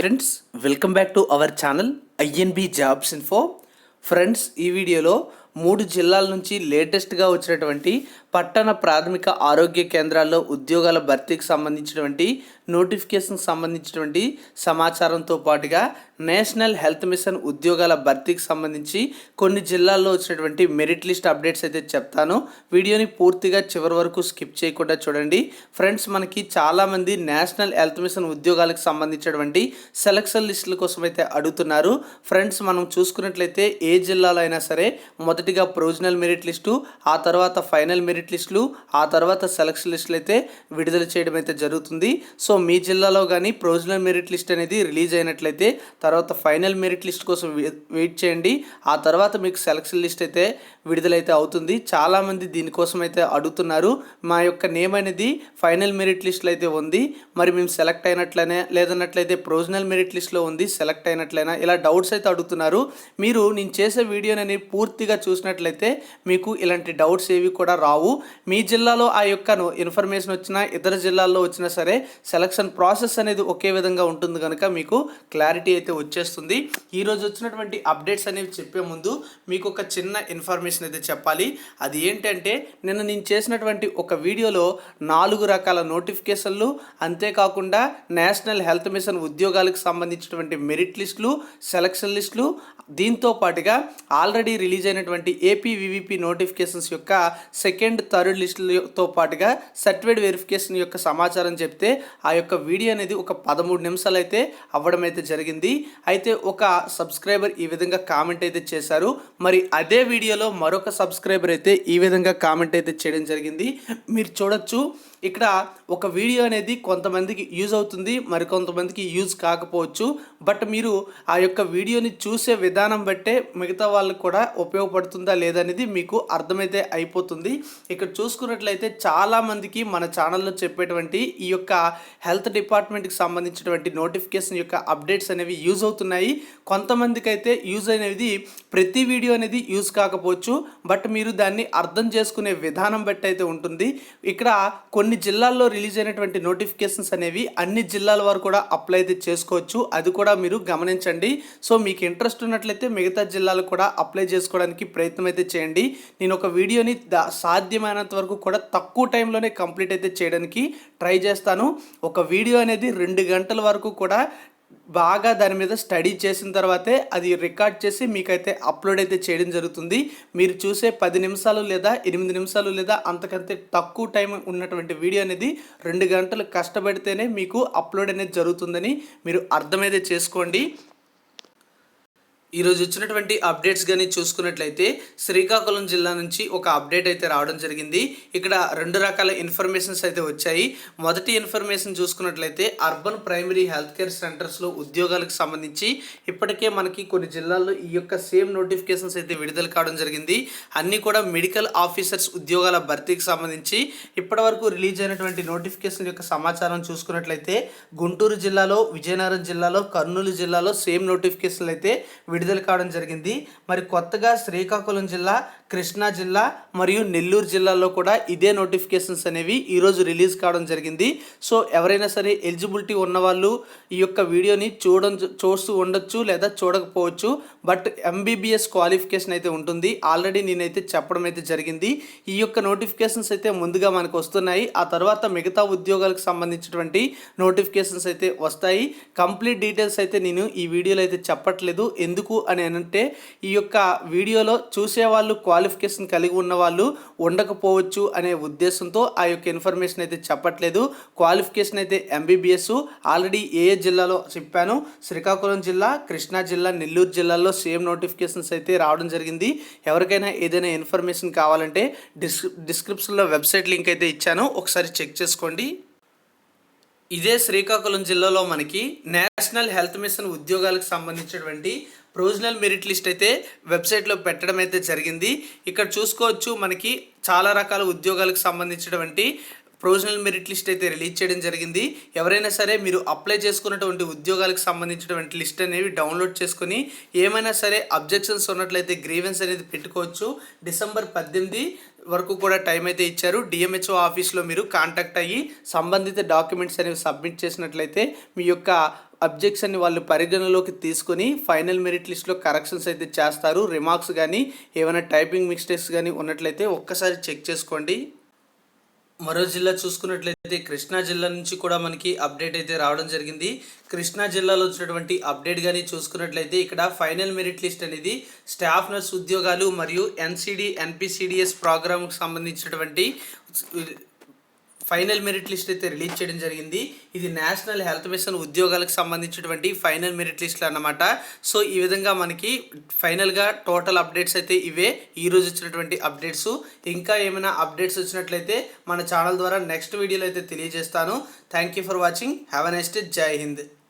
Friends welcome back to our channel INB jobs info friends ఈ వీడియోలో మూడు జిల్లాల నుంచి లేటెస్ట్గా వచ్చినటువంటి పట్టణ ప్రాథమిక ఆరోగ్య కేంద్రాల్లో ఉద్యోగాల భర్తీకి సంబంధించినటువంటి నోటిఫికేషన్కి సంబంధించినటువంటి సమాచారంతో పాటుగా నేషనల్ హెల్త్ మిషన్ ఉద్యోగాల భర్తీకి సంబంధించి కొన్ని జిల్లాల్లో వచ్చినటువంటి మెరిట్ లిస్ట్ అప్డేట్స్ అయితే చెప్తాను. వీడియోని పూర్తిగా చివరి వరకు స్కిప్ చేయకుండా చూడండి. ఫ్రెండ్స్ మనకి చాలామంది నేషనల్ హెల్త్ మిషన్ ఉద్యోగాలకు సంబంధించినటువంటి సెలక్షన్ లిస్టుల కోసం అయితే అడుగుతున్నారు. ఫ్రెండ్స్ మనం చూసుకున్నట్లయితే ఏ జిల్లాలో అయినా సరే మొదటిగా ప్రొవిజనల్ మెరిట్ లిస్టు ఆ తర్వాత ఫైనల్ మెరిట్ లిస్టులు ఆ తర్వాత సెలక్షన్ లిస్టులు అయితే విడుదల చేయడం అయితే జరుగుతుంది. సో మీ జిల్లాలో కానీ ప్రొవిజనల్ మెరిట్ లిస్ట్ అనేది రిలీజ్ అయినట్లయితే తర్వాత ఫైనల్ మెరిట్ లిస్ట్ కోసం వెయిట్ చేయండి. ఆ తర్వాత మీకు సెలక్షన్ లిస్ట్ అయితే విడుదలైతే అవుతుంది. చాలామంది దీనికోసం అయితే అడుగుతున్నారు. మా యొక్క నేమ్ అనేది ఫైనల్ మెరిట్ లిస్ట్లో అయితే ఉంది. మరి మేము సెలెక్ట్ అయినట్లనే లేదన్నట్లయితే ప్రొవిజనల్ మెరిట్ లిస్ట్లో ఉంది సెలెక్ట్ అయినట్లయినా ఇలా డౌట్స్ అయితే అడుగుతున్నారు. మీరు నేను చేసే వీడియోని పూర్తిగా చూసినట్లయితే మీకు ఇలాంటి డౌట్స్ ఏవి కూడా రావు. మీ జిల్లాలో ఆ యొక్క ఇన్ఫర్మేషన్ వచ్చినా ఇతర జిల్లాల్లో వచ్చినా సరే సెలక్షన్ ప్రాసెస్ అనేది ఒకే విధంగా ఉంటుంది కనుక మీకు క్లారిటీ అయితే వచ్చేస్తుంది. ఈరోజు వచ్చినటువంటి అప్డేట్స్ అనేవి చెప్పే ముందు మీకు ఒక చిన్న ఇన్ఫర్మేషన్ అయితే చెప్పాలి. అది ఏంటంటే నిన్న నేను చేసినటువంటి ఒక వీడియోలో నాలుగు రకాల నోటిఫికేషన్లు అంతేకాకుండా నేషనల్ హెల్త్ మిషన్ ఉద్యోగాలకు సంబంధించినటువంటి మెరిట్ లిస్టులు సెలక్షన్ లిస్టులు. దీంతో పాటుగా ఆల్రెడీ రిలీజ్ అయినటువంటి ఏపీ వివిపి నోటిఫికేషన్స్ యొక్క సెకండ్ థర్డ్ లిస్టులతో పాటుగా సర్టిఫైడ్ వెరిఫికేషన్ యొక్క సమాచారం చెప్తే ఆ యొక్క వీడియో అనేది ఒక పదమూడు నిమిషాలు అయితే అవ్వడం అయితే జరిగింది. అయితే ఒక సబ్స్క్రైబర్ ఈ విధంగా కామెంట్ అయితే చేశారు. మరి అదే వీడియోలో మరొక సబ్స్క్రైబర్ అయితే ఈ విధంగా కామెంట్ అయితే చేయడం జరిగింది. మీరు చూడొచ్చు ఇక్కడ ఒక వీడియో అనేది కొంతమందికి యూజ్ అవుతుంది మరి కొంతమందికి యూజ్ కాకపోవచ్చు. బట్ మీరు ఆ యొక్క వీడియోని చూసే విధానం బట్టే మిగతా వాళ్ళకు కూడా ఉపయోగపడుతుందా లేదనేది మీకు అర్థమైతే అయిపోతుంది. ఇక్కడ చూసుకున్నట్లయితే చాలామందికి మన ఛానల్లో చెప్పేటువంటి ఈ యొక్క హెల్త్ డిపార్ట్మెంట్కి సంబంధించినటువంటి నోటిఫికేషన్ యొక్క అప్డేట్స్ అనేవి యూజ్ అవుతున్నాయి. కొంతమందికి అయితే యూజ్ అనేది ప్రతి వీడియో అనేది యూజ్ కాకపోవచ్చు. బట్ మీరు దాన్ని అర్థం చేసుకునే విధానం బట్టి అయితే ఉంటుంది. ఇక్కడ కొన్ని జిల్లాల్లో రిలీజ్ అయినటువంటి నోటిఫికేషన్స్ అనేవి అన్ని జిల్లాల వారు కూడా అప్లై అయితే చేసుకోవచ్చు. అది కూడా మీరు గమనించండి. సో మీకు ఇంట్రెస్ట్ ఉన్నట్లయితే మిగతా జిల్లాలు కూడా అప్లై చేసుకోవడానికి ప్రయత్నం అయితే చేయండి. నేను ఒక వీడియోని దా- సాధ్యమైనంత వరకు కూడా తక్కువ టైంలోనే కంప్లీట్ అయితే చేయడానికి ట్రై చేస్తాను. ఒక వీడియో అనేది రెండు గంటల వరకు కూడా బాగా దాని మీద స్టడీ చేసిన తర్వాతే అది రికార్డ్ చేసి మీకైతే అప్లోడ్ అయితే చేయడం జరుగుతుంది. మీరు చూసే పది నిమిషాలు లేదా ఎనిమిది నిమిషాలు లేదా అంతకంటే తక్కువ టైం ఉన్నటువంటి వీడియో అనేది రెండు గంటలు కష్టపడితేనే మీకు అప్లోడ్ అనేది జరుగుతుందని మీరు అర్థమైతే చేసుకోండి. ఈరోజు వచ్చినటువంటి అప్డేట్స్ కానీ చూసుకున్నట్లయితే శ్రీకాకుళం జిల్లా నుంచి ఒక అప్డేట్ అయితే రావడం జరిగింది. ఇక్కడ రెండు రకాల ఇన్ఫర్మేషన్స్ అయితే వచ్చాయి. మొదటి ఇన్ఫర్మేషన్ చూసుకున్నట్లయితే అర్బన్ ప్రైమరీ హెల్త్ కేర్ సెంటర్స్లో ఉద్యోగాలకు సంబంధించి ఇప్పటికే మనకి కొన్ని జిల్లాల్లో ఈ యొక్క సేమ్ నోటిఫికేషన్స్ అయితే విడుదల కావడం జరిగింది. అన్నీ కూడా మెడికల్ ఆఫీసర్స్ ఉద్యోగాల భర్తీకి సంబంధించి ఇప్పటివరకు రిలీజ్ అయినటువంటి నోటిఫికేషన్ యొక్క సమాచారం చూసుకున్నట్లయితే గుంటూరు జిల్లాలో విజయనగరం జిల్లాలో కర్నూలు జిల్లాలో సేమ్ నోటిఫికేషన్లు అయితే విడుదల కావడం జరిగింది. మరి కొత్తగా శ్రీకాకుళం జిల్లా కృష్ణా జిల్లా మరియు నెల్లూరు జిల్లాలో కూడా ఇదే నోటిఫికేషన్స్ అనేవి ఈరోజు రిలీజ్ కావడం జరిగింది. సో ఎవరైనా సరే ఎలిజిబిలిటీ ఉన్నవాళ్ళు ఈ యొక్క వీడియోని చూడడం చూస్తూ ఉండొచ్చు లేదా చూడకపోవచ్చు. బట్ ఎంబీబీఎస్ క్వాలిఫికేషన్ అయితే ఉంటుంది. ఆల్రెడీ నేనైతే చెప్పడం అయితే జరిగింది. ఈ యొక్క నోటిఫికేషన్స్ అయితే ముందుగా మనకు వస్తున్నాయి. ఆ తర్వాత మిగతా ఉద్యోగాలకు సంబంధించినటువంటి నోటిఫికేషన్స్ అయితే వస్తాయి. కంప్లీట్ డీటెయిల్స్ అయితే నేను ఈ వీడియోలో అయితే చెప్పట్లేదు. ఎందుకు అని అంటే ఈ యొక్క వీడియోలో చూసేవాళ్ళు క్వాలిఫికేషన్ కలిగి ఉన్న వాళ్ళు ఉండకపోవచ్చు అనే ఉద్దేశంతో ఆ యొక్క ఇన్ఫర్మేషన్ అయితే చెప్పట్లేదు. క్వాలిఫికేషన్ అయితే ఎంబీబీఎస్ ఆల్రెడీ ఏ ఏ జిల్లాలో చెప్పాను? శ్రీకాకుళం జిల్లా కృష్ణా జిల్లా నెల్లూరు జిల్లాలో సేమ్ నోటిఫికేషన్స్ అయితే రావడం జరిగింది. ఎవరికైనా ఏదైనా ఇన్ఫర్మేషన్ కావాలంటే డిస్ డిస్క్రిప్షన్లో వెబ్సైట్ లింక్ అయితే ఇచ్చాను. ఒకసారి చెక్ చేసుకోండి. ఇదే శ్రీకాకుళం జిల్లాలో మనకి నేషనల్ హెల్త్ మిషన్ ఉద్యోగాలకు సంబంధించినటువంటి ప్రొవిజనల్ మెరిట్ లిస్ట్ అయితే వెబ్సైట్లో పెట్టడం అయితే జరిగింది. ఇక్కడ చూసుకోవచ్చు మనకి చాలా రకాల ఉద్యోగాలకు సంబంధించినటువంటి ప్రొవిజనల్ మెరిట్ లిస్ట్ అయితే రిలీజ్ చేయడం జరిగింది. ఎవరైనా సరే మీరు అప్లై చేసుకున్నటువంటి ఉద్యోగాలకు సంబంధించినటువంటి లిస్ట్ అనేవి డౌన్లోడ్ చేసుకొని ఏమైనా సరే అబ్జెక్షన్స్ ఉన్నట్లయితే గ్రీవెన్స్ అనేది పెట్టుకోవచ్చు. డిసెంబర్ పద్దెనిమిది వరకు కూడా టైం అయితే ఇచ్చారు. డిఎంహెచ్ఓ ఆఫీస్లో మీరు కాంటాక్ట్ అయ్యి సంబంధిత డాక్యుమెంట్స్ అనేవి సబ్మిట్ చేసినట్లయితే మీ యొక్క అబ్జెక్షన్ని వాళ్ళు పరిగణలోకి తీసుకొని ఫైనల్ మెరిట్ లిస్ట్లో కరెక్షన్స్ అయితే చేస్తారు. రిమార్క్స్ కానీ ఏమైనా టైపింగ్ మిస్టేక్స్ కానీ ఉన్నట్లయితే ఒక్కసారి చెక్ చేసుకోండి. మరో జిల్లా చూసుకున్నట్లయితే కృష్ణా జిల్లా నుంచి కూడా మనకి అప్డేట్ అయితే రావడం జరిగింది. కృష్ణా జిల్లాలో వచ్చినటువంటి అప్డేట్ కానీ చూసుకున్నట్లయితే ఇక్కడ ఫైనల్ మెరిట్ లిస్ట్ అనేది స్టాఫ్ నర్స్ ఉద్యోగాలు మరియు ఎన్సిడి ఎన్పిసిడిఎస్ ప్రోగ్రామ్కి సంబంధించినటువంటి ఫైనల్ మెరిట్ లిస్ట్ అయితే రిలీజ్ చేయడం జరిగింది. ఇది నేషనల్ హెల్త్ మిషన్ ఉద్యోగాలకు సంబంధించినటువంటి ఫైనల్ మెరిట్ లిస్ట్లు అన్నమాట. సో ఈ విధంగా మనకి ఫైనల్గా టోటల్ అప్డేట్స్ అయితే ఇవే. ఈ రోజు వచ్చినటువంటి అప్డేట్స్. ఇంకా ఏమైనా అప్డేట్స్ వచ్చినట్లయితే మన ఛానల్ ద్వారా నెక్స్ట్ వీడియోలో అయితే తెలియజేస్తాను. Thank you for watching have a next జై హింద్